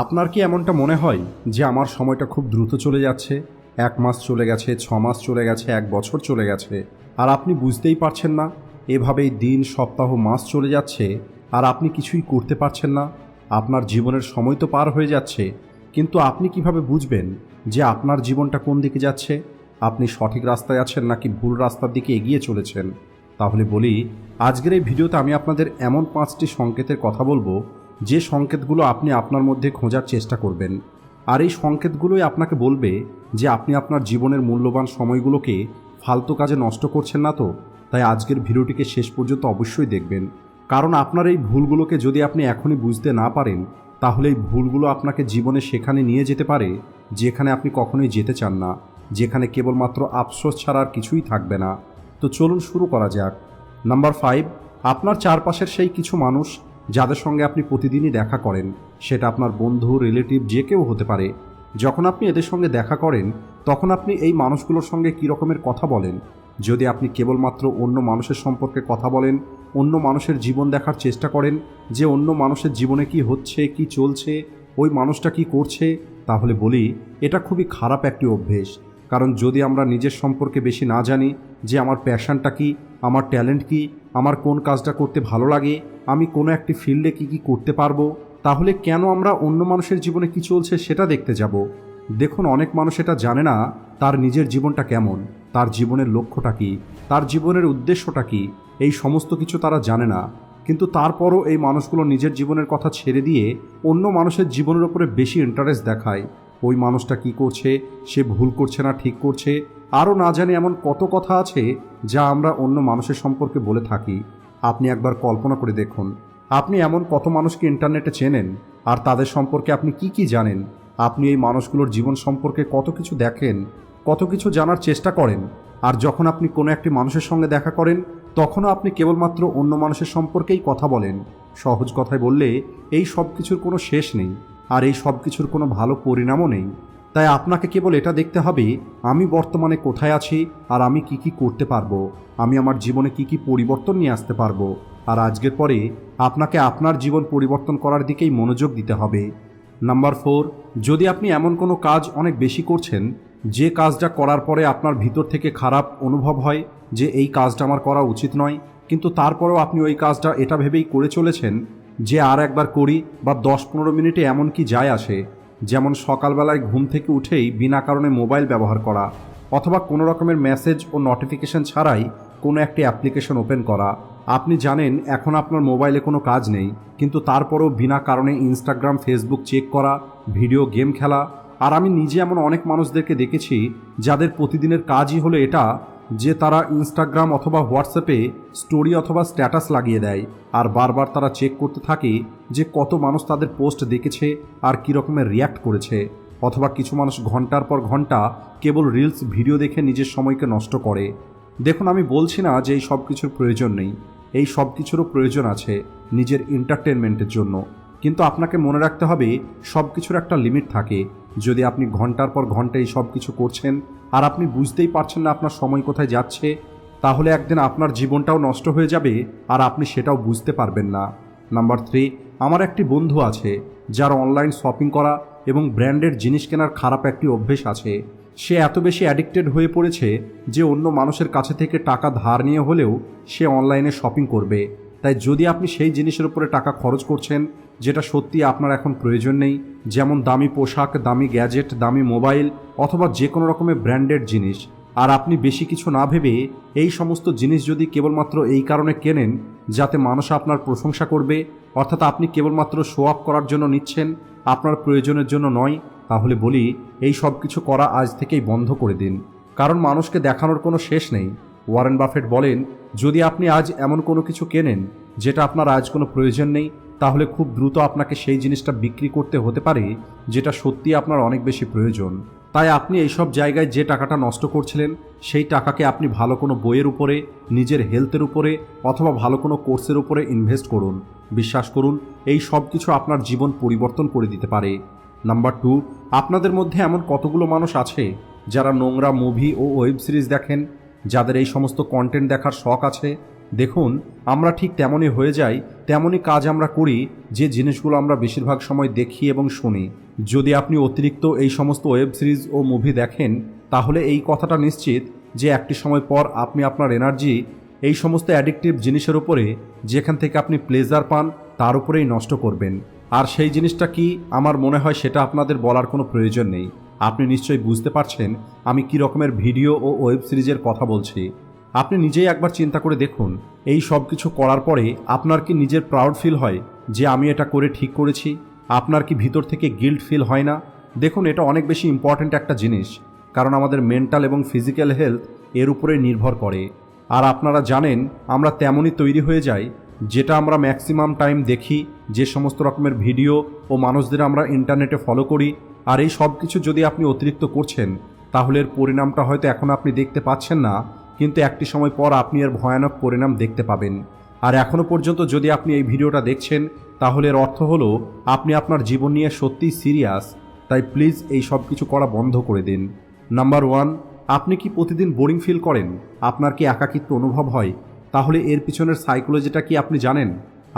আপনার কি এমনটা মনে হয় যে আমার সময়টা খুব দ্রুত চলে যাচ্ছে? এক মাস চলে গেছে, ছ মাস চলে গেছে, এক বছর চলে গেছে, আর আপনি বুঝতেই পারছেন না। এভাবেই দিন, সপ্তাহ, মাস চলে যাচ্ছে, আর আপনি কিছুই করতে পারছেন না। আপনার জীবনের সময় তো পার হয়ে যাচ্ছে, কিন্তু আপনি কীভাবে বুঝবেন যে আপনার জীবনটা কোন দিকে যাচ্ছে? আপনি সঠিক রাস্তায় আছেন নাকি ভুল রাস্তার দিকে এগিয়ে চলেছেন? তাহলে বলি, আজকের এই ভিডিওতে আমি আপনাদের এমন পাঁচটি সংকেতের কথা বলব যে সংকেতগুলো আপনি আপনার মধ্যে খোঁজার চেষ্টা করবেন, আর এই সংকেতগুলোই আপনাকে বলবে যে আপনি আপনার জীবনের মূল্যবান সময়গুলোকে ফালতু কাজে নষ্ট করছেন না তো? তাই আজকের ভিডিওটিকে শেষ পর্যন্ত অবশ্যই দেখবেন। কারণ আপনার এই ভুলগুলোকে যদি আপনি এখনই বুঝতে না পারেন, তাহলে এই ভুলগুলো আপনাকে জীবনে সেখানে নিয়ে যেতে পারে, যেখানে আপনি কখনোই যেতে চান না, যেখানে কেবলমাত্র আফসোস ছাড়া আর কিছুই থাকবে না। তো চলুন শুরু করা যাক। নাম্বার ফাইভ আপনার চারপাশের সেই কিছু মানুষ যাদের সঙ্গে আপনি প্রতিদিনই দেখা করেন, সেটা আপনার বন্ধু, রিলেটিভ যে কেউ হতে পারে। যখন আপনি এদের সঙ্গে দেখা করেন, তখন আপনি এই মানুষগুলোর সঙ্গে কী রকমের কথা বলেন? যদি আপনি কেবলমাত্র অন্য মানুষের সম্পর্কে কথা বলেন, অন্য মানুষের জীবন দেখার চেষ্টা করেন, যে অন্য মানুষের জীবনে কি হচ্ছে, কি চলছে, ওই মানুষটা কি করছে, তাহলে বলি, এটা খুবই খারাপ একটি অভ্যেস। কারণ যদি আমরা নিজের সম্পর্কে বেশি না জানি, যে আমার প্যাশনটা কি, আমার ট্যালেন্ট কি আমার কোন কাজটা করতে ভালো লাগে, আমি কোনো একটি ফিল্ডে কি কি করতে পারব, তাহলে কেন আমরা অন্য মানুষের জীবনে কি চলছে সেটা দেখতে যাব। দেখুন, অনেক মানুষ এটা জানে না, তার নিজের জীবনটা কেমন, তার জীবনের লক্ষ্যটা কি, তার জীবনের উদ্দেশ্যটা কি, এই সমস্ত কিছু তারা জানে না। কিন্তু তারপরও এই মানুষগুলো নিজের জীবনের কথা ছেড়ে দিয়ে অন্য মানুষের জীবনের ওপরে বেশি ইন্টারেস্ট দেখায়। ওই মানুষটা কি করছে, সে ভুল করছে না, ঠিক করছে আরও না জানি এমন কত কথা আছে যা আমরা অন্য মানুষের সম্পর্কে বলে থাকি। আপনি একবার কল্পনা করে দেখুন। আপনি এমন কত মানুষকে ইন্টারনেটে চেনেন, আর তাদের সম্পর্কে আপনি কি কি জানেন? আপনি এই মানুষগুলোর জীবন সম্পর্কে কত কিছু দেখেন, কত কিছু জানার চেষ্টা করেন, আর যখন আপনি কোনো একটি মানুষের সঙ্গে দেখা করেন, তখনও আপনি কেবলমাত্র অন্য মানুষের সম্পর্কেই কথা বলেন। সহজ কথায় বললে, এই সব কিছুর কোনো শেষ নেই, আর এই সব কিছুর কোনো ভালো পরিণামও নেই। তাই আপনাকে কেবল এটা দেখতে হবে, আমি বর্তমানে কোথায় আছি আর আমি কি কি করতে পারব, আমি আমার জীবনে কি কি পরিবর্তন নিয়ে আসতে পারব, আর আজকের পরে আপনাকে আপনার জীবন পরিবর্তন করার দিকেই মনোযোগ দিতে হবে। নাম্বার ফোর, যদি আপনি এমন কোনো কাজ অনেক বেশি করছেন, যে কাজটা করার পরে আপনার ভিতর থেকে খারাপ অনুভব হয়, যে এই কাজটা আমার করা উচিত নয়, কিন্তু তারপরেও আপনি ওই কাজটা এটা ভেবেই করে চলেছেন, যে আর একবার করি বা দশ পনেরো মিনিটে এমন কি যায় আসে যেমন সকালবেলায় ঘুম থেকে উঠেই বিনা কারণে মোবাইল ব্যবহার করা অথবা কোনো রকমের মেসেজ ও নোটিফিকেশন ছাড়াই কোনো একটি অ্যাপ্লিকেশন ওপেন করা। আপনি জানেন, এখন আপনার মোবাইলে কোনো কাজ নেই, কিন্তু তারপরেও বিনা কারণে ইনস্টাগ্রাম ফেসবুক চেক করা ভিডিও গেম খেলা। আর আমি নিজে এমন অনেক মানুষদেরকে দেখেছি, যাদের প্রতিদিনের কাজই হলো এটা যে তারা ইনস্টাগ্রাম অথবা হোয়াটসঅ্যাপে স্টোরি অথবা স্ট্যাটাস লাগিয়ে দেয়, আর বারবার তারা চেক করতে থাকে যে কত মানুষ তাদের পোস্ট দেখেছে আর কী রকমের রিয়্যাক্ট করেছে, অথবা কিছু মানুষ ঘণ্টার পর ঘণ্টা কেবল রিলস ভিডিও দেখে নিজের সময়কে নষ্ট করে। দেখুন, আমি বলছি না যে এই সব কিছুর প্রয়োজন নেই, এই সব কিছুরও প্রয়োজন আছে নিজের এন্টারটেনমেন্টের জন্য। কিন্তু আপনাকে মনে রাখতে হবে সব কিছুর একটা লিমিট থাকে। যদি আপনি ঘণ্টার পর ঘণ্টা এই সব কিছু করছেন আর আপনি বুঝতেই পারছেন না আপনার সময় কোথায় যাচ্ছে, তাহলে একদিন আপনার জীবনটাও নষ্ট হয়ে যাবে আর আপনি সেটাও বুঝতে পারবেন না। নাম্বার থ্রি, আমার একটি বন্ধু আছে, যার অনলাইন শপিং করা এবং ব্র্যান্ডের জিনিস কেনার খারাপ একটি অভ্যেস আছে। সে এত বেশি অ্যাডিক্টেড হয়ে পড়েছে যে অন্য মানুষের কাছে থেকে টাকা ধার নিয়ে হলেও সে অনলাইনে শপিং করবে। তাই যদি আপনি সেই জিনিসের উপরে টাকা খরচ করছেন, যেটা সত্যি আপনার এখন প্রয়োজন নেই, যেমন দামি পোশাক, দামি গ্যাজেট, দামি মোবাইল, অথবা যে কোনো রকমের ব্র্যান্ডেড জিনিস, আর আপনি বেশি কিছু না ভেবে এই সমস্ত জিনিস যদি কেবলমাত্র এই কারণে কেনেন, যাতে মানুষ আপনার প্রশংসা করবে, অর্থাৎ আপনি কেবলমাত্র শো আপ করার জন্য নিচ্ছেন, আপনার প্রয়োজনের জন্য নয়, তাহলে বলি, এই সব কিছু করা আজ থেকেই বন্ধ করে দিন। কারণ মানুষকে দেখানোর কোনো শেষ নেই। ওয়ারেন বাফেট বলেন যদি আপনি আজ এমন কোনো কিছু কেনেন যেটা আপনার আজ কোনো প্রয়োজন নেই, তাহলে খুব দ্রুত আপনাকে সেই জিনিসটা বিক্রি করতে হতে পারে যেটা সত্যি আপনার অনেক বেশি প্রয়োজন। তাই আপনি এইসব জায়গায় যে টাকাটা নষ্ট করছিলেন, সেই টাকাকে আপনি ভালো কোনো বইয়ের উপরে, নিজের হেলথের উপরে অথবা ভালো কোনো কোর্সের উপরে ইনভেস্ট করুন। বিশ্বাস করুন, এই সব কিছু আপনার জীবন পরিবর্তন করে দিতে পারে। নাম্বার টু, আপনাদের মধ্যে এমন কতগুলো মানুষ আছে যারা নোংরা মুভি ও ওয়েব সিরিজ দেখেন যাদের এই সমস্ত কন্টেন্ট দেখার শখ আছে, দেখুন, আমরা ঠিক তেমনই হয়ে যাই, তেমনই কাজ আমরা করি, যে জিনিসগুলো আমরা বেশিরভাগ সময় দেখি এবং শুনি। যদি আপনি অতিরিক্ত এই সমস্ত ওয়েব সিরিজ ও মুভি দেখেন, তাহলে এই কথাটা নিশ্চিত যে একটি সময় পর আপনি আপনার এনার্জি এই সমস্ত অ্যাডিকটিভ জিনিসের উপরে, যেখান থেকে আপনি প্লেজার পান, তার উপরেই নষ্ট করবেন। আর সেই জিনিসটা কি আমার মনে হয় সেটা আপনাদের বলার কোনো প্রয়োজন নেই। আপনি নিশ্চয়ই বুঝতে পারছেন আমি কি রকমের ভিডিও ও ওয়েব সিরিজের কথা বলছি। আপনি নিজেই একবার চিন্তা করে দেখুন, এই সব কিছু করার পরে আপনার কি নিজের প্রাউড ফিল হয় যে আমি এটা করে ঠিক করেছি? আপনার কি ভিতর থেকে গিল্ট ফিল হয় না? দেখুন, এটা অনেক বেশি ইম্পর্ট্যান্ট একটা জিনিস, কারণ আমাদের মেন্টাল এবং ফিজিক্যাল হেলথ এর উপরে নির্ভর করে। আর আপনারা জানেন, আমরা তেমনই তৈরি হয়ে যাই, যেটা আমরা ম্যাক্সিমাম টাইম দেখি, যে সমস্ত রকমের ভিডিও ও মানুষদের আমরা ইন্টারনেটে ফলো করি আর এই সব কিছু যদি আপনি অতিরিক্ত করছেন, তাহলে এর পরিণামটা হয়তো এখন আপনি দেখতে পাচ্ছেন না, কিন্তু একটি সময় পর আপনি এর ভয়ানক পরিণাম দেখতে পাবেন। আর এখনও পর্যন্ত যদি আপনি এই ভিডিওটা দেখছেন, তাহলে এর অর্থ হলো আপনি আপনার জীবন নিয়ে সত্যিই সিরিয়াস, তাই প্লিজ এই সব কিছু করা বন্ধ করে দিন। নাম্বার ওয়ান, আপনি কি প্রতিদিন বোরিং ফিল করেন? আপনার কি একাকিত্ব অনুভব হয়? তাহলে এর পিছনের সাইকোলজিটা কি আপনি জানেন?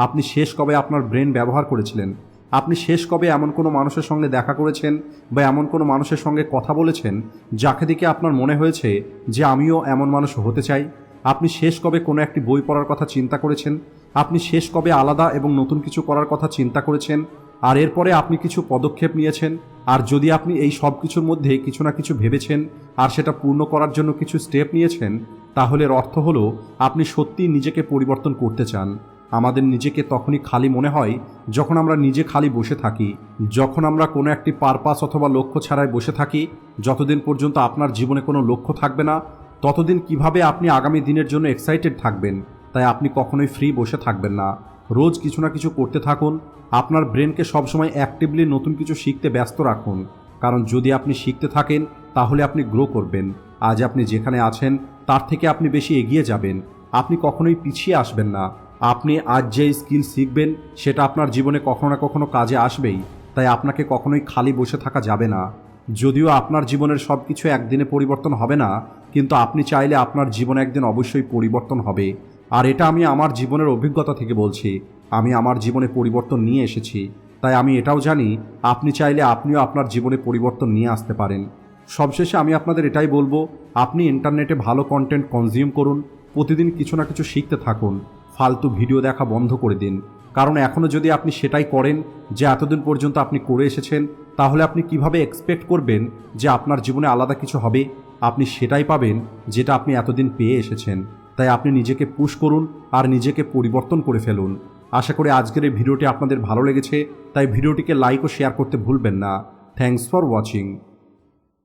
আপনি শেষ কবে আপনার ব্রেন ব্যবহার করেছিলেন? আপনি শেষ কবে এমন কোনো মানুষের সঙ্গে দেখা করেছেন বা এমন কোনো মানুষের সঙ্গে কথা বলেছেন যাকে দেখে আপনার মনে হয়েছে যে আমিও এমন মানুষ হতে চাই? আপনি শেষ কবে কোনো একটি বই পড়ার কথা চিন্তা করেছেন? আপনি শেষ কবে আলাদা এবং নতুন কিছু করার কথা চিন্তা করেছেন? আর এরপরে আপনি কিছু পদক্ষেপ নিয়েছেন? আর যদি আপনি এই সব কিছুর মধ্যে কিছু না কিছু ভেবেছেন আর সেটা পূর্ণ করার জন্য কিছু স্টেপ নিয়েছেন তাহলে অর্থ হলো আপনি সত্যিই নিজেকে পরিবর্তন করতে চান। আমাদের নিজেকে তখনই খালি মনে হয় যখন আমরা নিজে খালি বসে থাকি, যখন আমরা কোনো একটি পারপাস অথবা লক্ষ্য ছাড়াই বসে থাকি, যতদিন পর্যন্ত আপনার জীবনে কোনো লক্ষ্য থাকবে না, ততদিন কীভাবে আপনি আগামী দিনের জন্য এক্সাইটেড থাকবেন, তাই আপনি কখনোই ফ্রি বসে থাকবেন না। রোজ কিছু না কিছু করতে থাকুন, আপনার ব্রেনকে সবসময় অ্যাক্টিভলি নতুন কিছু শিখতে ব্যস্ত রাখুন, কারণ যদি আপনি শিখতে থাকেন, তাহলে আপনি গ্রো করবেন। আজ আপনি যেখানে আছেন, তার থেকে আপনি বেশি এগিয়ে যাবেন। আপনি কখনোই পিছিয়ে আসবেন না। আপনি আজ যে স্কিল শিখবেন, সেটা আপনার জীবনে কখনো না কখনো কাজে আসবেই, তাই আপনাকে কখনোই খালি বসে থাকা যাবে না। যদিও আপনার জীবনের সব কিছু একদিনে পরিবর্তন হবে না, কিন্তু আপনি চাইলে আপনার জীবন একদিন অবশ্যই পরিবর্তন হবে। আর এটা আমি আমার জীবনের অভিজ্ঞতা থেকে বলছি, আমি আমার জীবনে পরিবর্তন নিয়ে এসেছি, তাই আমি এটাও জানি, আপনি চাইলে আপনিও আপনার জীবনে পরিবর্তন নিয়ে আসতে পারেন। সবশেষে আমি আপনাদের এটাই বলব, আপনি ইন্টারনেটে ভালো কন্টেন্ট কনজিউম করুন, প্রতিদিন কিছু না কিছু শিখতে থাকুন। ফালতু ভিডিও দেখা বন্ধ করে দিন। কারণ এখনও যদি আপনি সেটাই করেন, যে এতদিন পর্যন্ত আপনি করে এসেছেন, তাহলে আপনি কীভাবে এক্সপেক্ট করবেন যে আপনার জীবনে আলাদা কিছু হবে? আপনি সেটাই পাবেন যেটা আপনি এতদিন পেয়ে এসেছেন। তাই আপনি নিজেকে পুশ করুন আর নিজেকে পরিবর্তন করে ফেলুন। আশা করি আজকের এই ভিডিওটি আপনাদের ভালো লেগেছে, তাই ভিডিওটিকে লাইক ও শেয়ার করতে ভুলবেন না। Thanks for watching